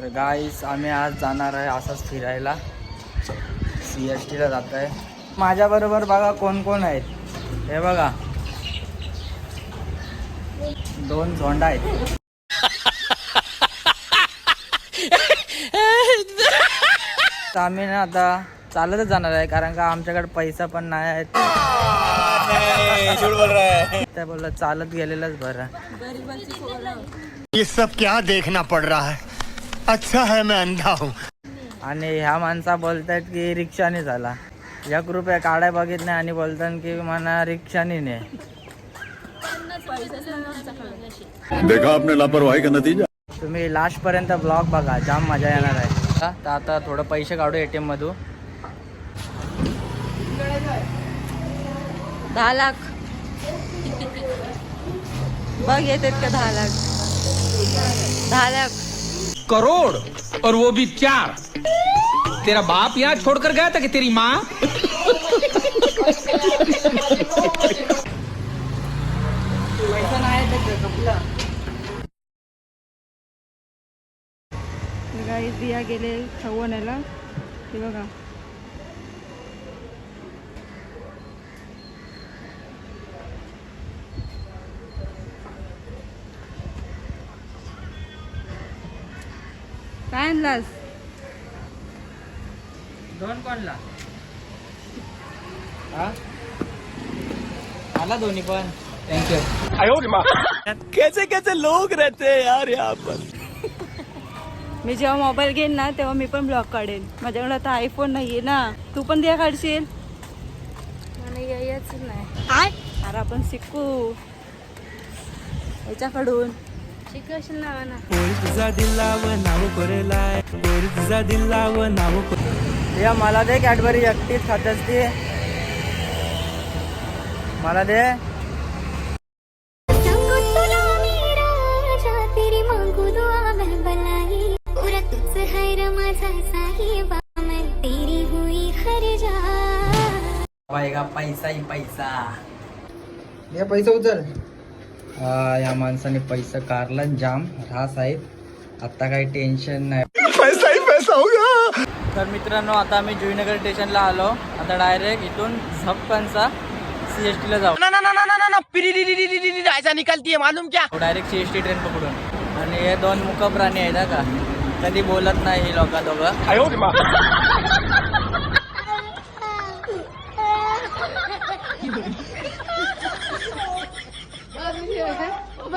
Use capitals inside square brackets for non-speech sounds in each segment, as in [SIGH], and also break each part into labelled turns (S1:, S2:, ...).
S1: तर गाईस आम्ही आज जाणार आहे असंच फिरायला. सी एस टीला जात आहे. माझ्याबरोबर बघा कोण कोण आहेत. हे बघा. दोन झोंडा आहेत. तर आम्ही ना आता चालतच जाणार आहे कारण का आमच्याकडे पैसा पण नाही आहे त्या बोललं चालत गेलेलंच बरं.
S2: ये सब क्या देखना पड़ रहा है? अच्छा है मैं अंधा हूँ।
S1: आणि ह्या माणसा बोलतायत की रिक्षाने झाला. एक रुपये काढाय बघितले आणि बोलतात की मला रिक्षाने ने.
S3: देखा आपने लापरवाही का नतीजा?
S1: तुम्ही लास्ट पर्यंत ब्लॉग बघा जाम मजा येणार आहे. हा, तर आता थोडं पैसे काढू एटीएम मधून.
S4: दहा लाख. बघ येतात का दहा लाख. दहा लाख.
S5: करोड़ और वो भी चार। तेरा बाप यहाँ छोड़कर गया था कि तेरी माँ?
S1: दिया नाही
S4: गेले खवण्याला हे बघा. काय आणलास
S1: दोन कोणला? हा? आला दोन्ही पण. थँक्यू
S5: कैसे कैसे लोग रहते हैं यार यहाँ पर?
S4: मी जेव्हा मोबाईल घेईन ना तेव्हा मी पण ब्लॉग काढेन. माझ्याकडे आता आयफोन नाहीये ना. तू पण द्या काढशील?
S6: नाही.
S4: अरे आपण शिकू. याच्याकडून.
S1: या मला दे कॅडबरी एकटीच खात्यास ती. मला दे. पाहिगा पैसा ही पैसा. हे पैसा उचल. या माणसाने पैसा आणि जाम रास आहेत आता काही टेन्शन नाही.
S2: पैसा ही पैसा होगा
S1: तर मित्रांनो आता आम्ही जुईनगर स्टेशनला आलो. आता डायरेक्ट इथून झपकनचा सी एस टीला जाऊ.
S5: ऐसा निकलती है मालूम क्या?
S1: Direct C S T train पकडून. आणि हे दोन मुख प्राणी आहेत हा का? कधी बोलत नाही ही लोक दोघं.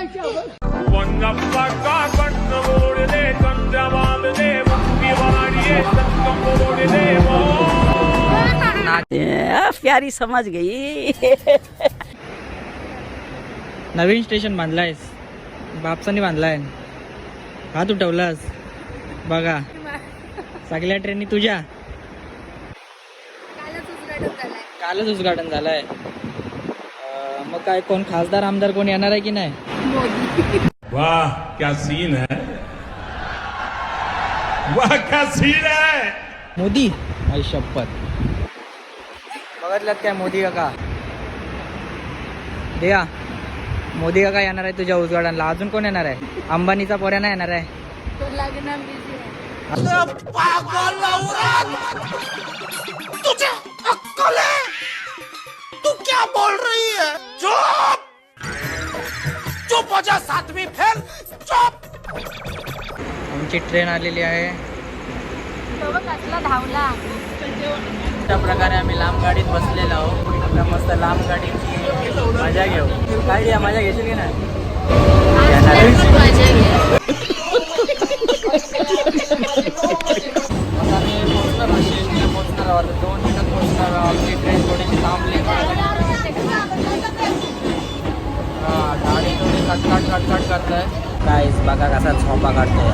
S1: [LAUGHS]
S4: प्यारी समज गई.
S1: नवीन स्टेशन बांधलायस. बापसाने बांधलाय. हा तू ठेवलास बघा. सगळ्या ट्रेनी तुझ्या. कालच उद्घाटन झालंय. काय कोण खासदार आमदार कोण येणार आहे की नाही?
S3: वाह क्या सीन है. वाह क्या सीन है.
S1: मोदी? आई शपथ. बघितलं काय मोदी काका? द्या मोदी काका येणार आहे तुझ्या उद्घाटनला अजून कोण येणार आहे? अंबानीचा पोऱ्या नाही येणार आहे. आमची ट्रेन आलेली आहे.
S6: धावला
S1: अशा प्रकारे आम्ही लांब गाडीत बसलेलो आहोत. आता मस्त लांब गाडीची मजा घेऊ. काय घ्या मजा घेशील की नाही? काय बघा कसा झोपा काढतो.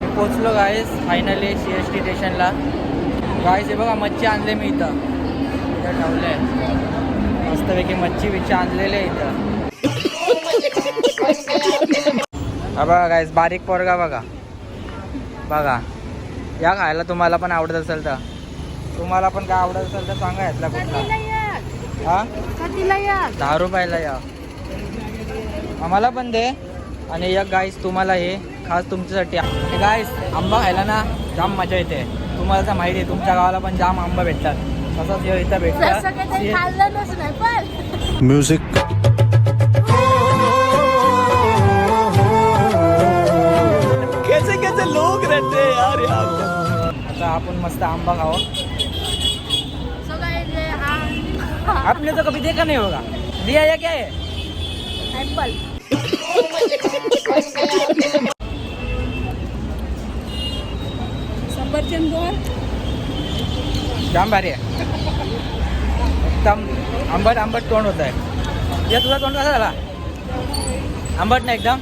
S1: पोचलो guys finally C S T स्टेशनला गायस हे बघा मच्छी आणले मी इथं. इथं ठेवले मस्तपैकी मच्छी बिच्छी आणलेले इथं. हा बघा गायस बारीक पोरगा बघा. बघा. या खायला तुम्हाला पण आवडत असेल तर. तुम्हाला पण काय आवडत असेल तर सांगा यातला कुठला. हा?
S6: या.
S1: दहा रुपयाला या. आम्हाला पण दे. आणि एक गाईस तुम्हाला हे खास तुमच्यासाठी. गाईस आंबा खायला ना जाम मजा येते. तुम्हाला तर माहिती आहे तुमच्या गावाला पण जाम आंबा भेटतात. तसंच हे इथं भेटतात.
S6: खाल्लं नाही पण
S2: म्यूजिक
S1: कैसे कैसे लोग रहते हैं यार आता आपण मस्त आंबा खावं
S6: सो काही जे हा
S1: आपने तो कभी देखा नहीं होगा। दिया या क्या है?
S6: ऍपल
S4: सफरचंद
S1: जाम भारी आहे. एकदम आंबट आंबट तोंड होत आहे या तुझा तोंड कसा झाला? आंबट ना एकदम.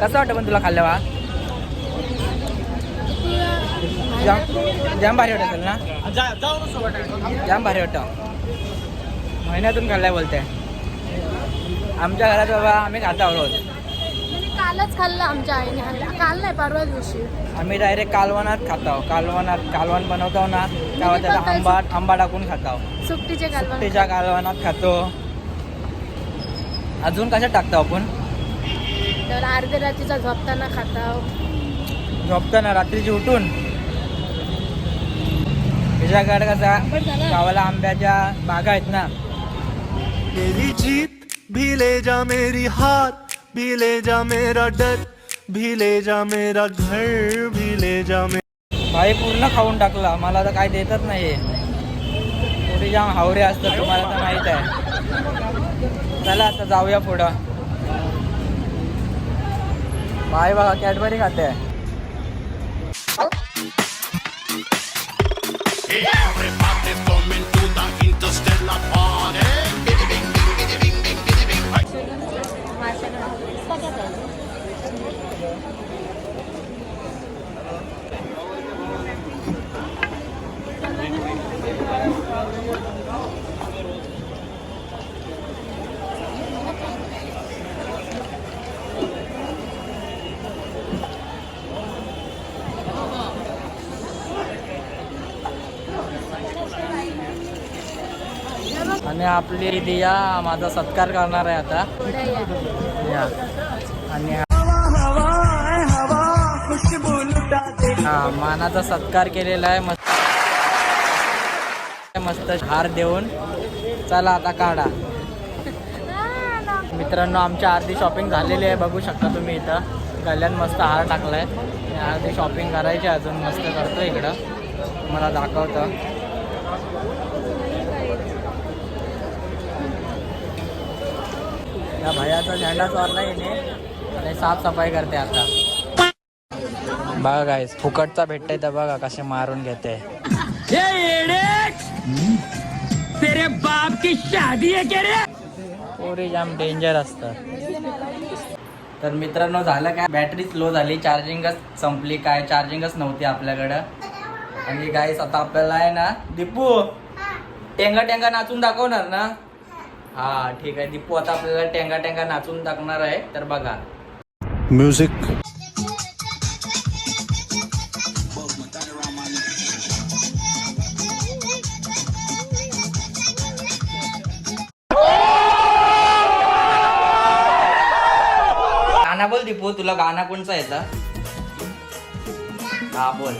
S1: कसं वाटतं पण तुला खाल्ल्यावर? जाम जाम भारी वाटत असेल ना? जाम भारी वाटतं. महिन्यातून खाल्लाय बोलते आमच्या घरात बाबा आम्ही खाता रोज
S6: म्हणजे कालच खाल्लं आमच्या आईने. काल नाही परवा दिवशी.
S1: आम्ही डायरेक्ट कालवणात खातो कालवणात कालवण बनवतो ना तेव्हा त्याला आंबा आंबा टाकून खातो
S6: सुट्टीचे कालवण
S1: सुट्टीच्या कालवणात खातो. अजून कशात टाकतो आपण?
S6: त्याला अर्ध्या रात्रीचा झोपताना खाता
S1: झोपताना रात्रीची उठून? त्याच्याकडे कसा गावाला आंब्याच्या बागा आहेत ना.
S7: मेरी जीत भी ले जा मेरी हार भी ले जा मेरा डर भी ले जा मेरा घर भी ले जा मेरा
S1: भाई पूर्ण खाऊन टाकला मला तर काय देतच नाही थोडी जाम हावरे असतात तुम्हाला तर माहीत आहे. चला आता जाऊया पुढं. बाय बघा कॅडबरी खाते. आणि आपली दिया माझा सत्कार करणार आहे आता. या. आणि हा- मानाचा सत्कार केलेला आहे. मस्त मस्त हार देऊन. चला आता काढा. मित्रांनो आमच्या आरती शॉपिंग झालेली आहे. बघू शकता तुम्ही इथं. गल्यात मस्त हार टाकलाय. आरती शॉपिंग करायची आहे अजून. मस्त करतो इकडं. मला दाखवतं. या भयाचा झेंडा चोरला येणे आणि साफसफाई करते आता. बघा काय फुकटचा भेटतंय तर बघा कसे मारून घेते.
S5: तेरे बाप की शादी है क्या रे?
S1: पोरी जाम डेंजर असतं तर मित्रांनो झालं काय? बॅटरीच लो झाली. चार्जिंगच संपली काय? चार्जिंगच नव्हती आपल्याकडं. आणि गाईस आता आपल्याला आहे ना दीपू टेंगा टेंगा नाचून दाखवणार ना? हा ठीक आहे. दीपू आता आपल्याला टेंगा टेंगा नाचून दाखवणार आहे. तर बघा.
S2: म्यूजिक
S1: गाणं बोल दीपू तुला गाणं कोणचं येतं? हा बोल.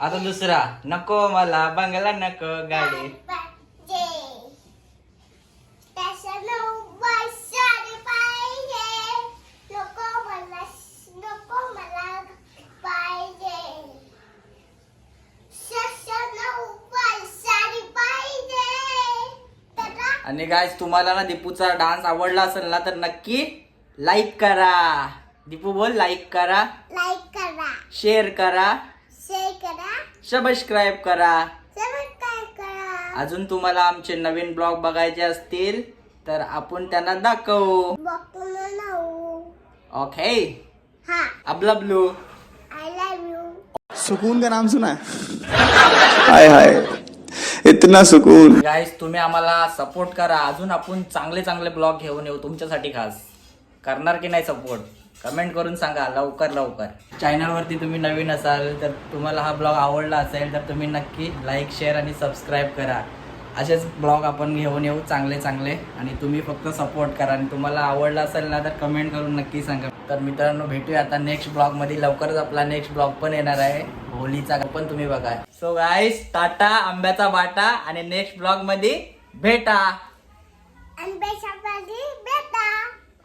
S1: आता दुसरा. नको मला बंगला नको गाडी. आणि गायस तुम्हाला ना दीपूचा डान्स आवडला असेल ना तर नक्की लाईक करा. दीपू बोल लाईक करा.
S8: लाईक करा.
S1: शेअर करा. सबस्क्राईब करा. अजून तुम्हाला आमचे नवीन ब्लॉग बघायचे असतील तर आपण त्यांना दाखवू. ओके
S8: हा.
S1: अबलबलू
S8: आय लव्ह यू
S7: सुकून का नाम सुना हाय हाय. इतना सुकून.
S1: गाईस तुम्ही आम्हाला सपोर्ट करा. अजून आपण चांगले चांगले ब्लॉग घेऊन येऊ तुमच्यासाठी खास. करणार की नाही सपोर्ट कमेंट करून सांगा लवकर लवकर. चॅनलवरती तुम्ही नवीन असाल तर तुम्हाला हा ब्लॉग आवडला असेल तर तुम्ही नक्की लाईक शेअर आणि सबस्क्राईब करा. असेच ब्लॉग आपण घेऊन येऊ चांगले चांगले आणि तुम्ही फक्त सपोर्ट करा. आणि तुम्हाला आवडला असेल ना तर कमेंट करून नक्की सांगा. तर मित्रांनो भेटूया आता नेक्स्ट ब्लॉगमध्ये लवकरच आपला नेक्स्ट ब्लॉग पण येणार आहे. होलीचा पण तुम्ही बघा. सो गाईस टाटा आंब्याचा बाटा आणि नेक्स्ट ब्लॉगमध्ये भेटा.